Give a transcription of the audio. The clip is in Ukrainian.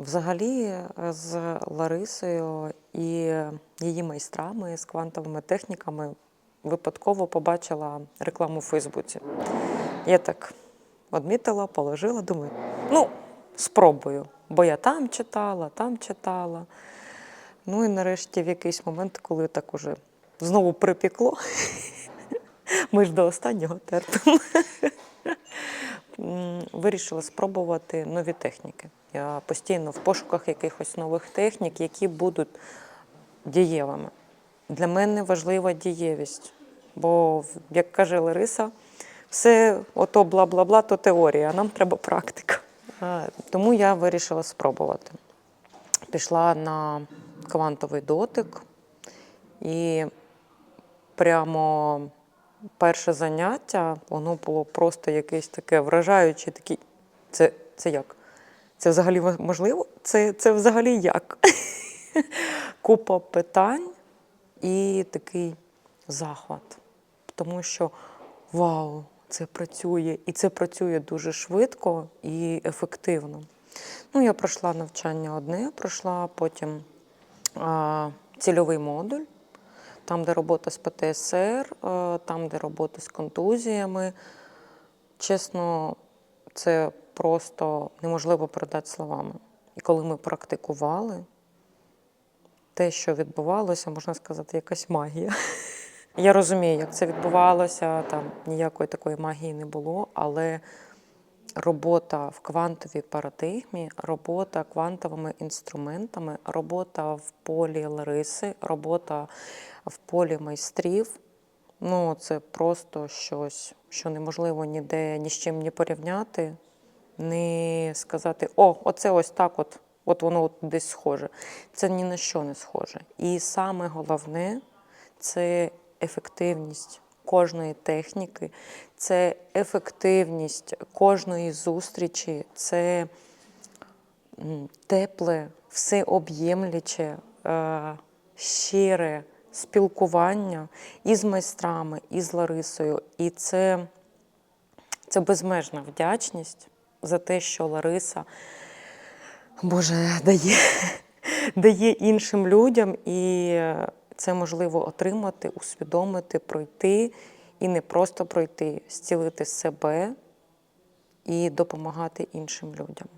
Взагалі, е, з Ларисою і її майстрами з квантовими техніками випадково побачила рекламу у Фейсбуці. Я так відмітила, положила, думаю, ну, спробую. Бо я там читала, там читала. Ну і нарешті в якийсь момент, коли так уже знову припекло, ми ж до останнього терпимо. Вирішила спробувати нові техніки. Я постійно в пошуках якихось нових технік, які будуть дієвими. Для мене важлива дієвість. Бо, як каже Лариса, все ото бла-бла-бла, то теорія, а нам треба практика. Тому я вирішила спробувати. Пішла на квантовий дотик і прямо перше заняття, воно було просто якесь таке вражаюче, такі. Це, це як? Це взагалі можливо? Це, це взагалі як? Купа питань і такий захват. Тому що вау, це працює, і це працює дуже швидко і ефективно. Ну, я пройшла навчання одне, пройшла потім а, цільовий модуль, там, де робота з ПТСР, а, там, де робота з контузіями. Чесно, це просто неможливо передати словами. І коли ми практикували, те, що відбувалося, можна сказати, якась магія. Я розумію, як це відбувалося, там ніякої такої магії не було, але робота в квантовій парадигмі, робота квантовими інструментами, робота в полі Лариси, робота в полі майстрів. Ну, це просто щось, що неможливо ніде ні з чим не порівняти, не сказати, о, оце ось так, от, от воно от десь схоже. Це ні на що не схоже. І саме головне це ефективність кожної техніки, це ефективність кожної зустрічі, це тепле, всеоб'ємляче, е, щире спілкування і з майстрами, і з Ларисою. І це, це безмежна вдячність за те, що Лариса Боже дає, дає іншим людям, і це можливо отримати, усвідомити, пройти і не просто пройти, зцілити себе і допомагати іншим людям.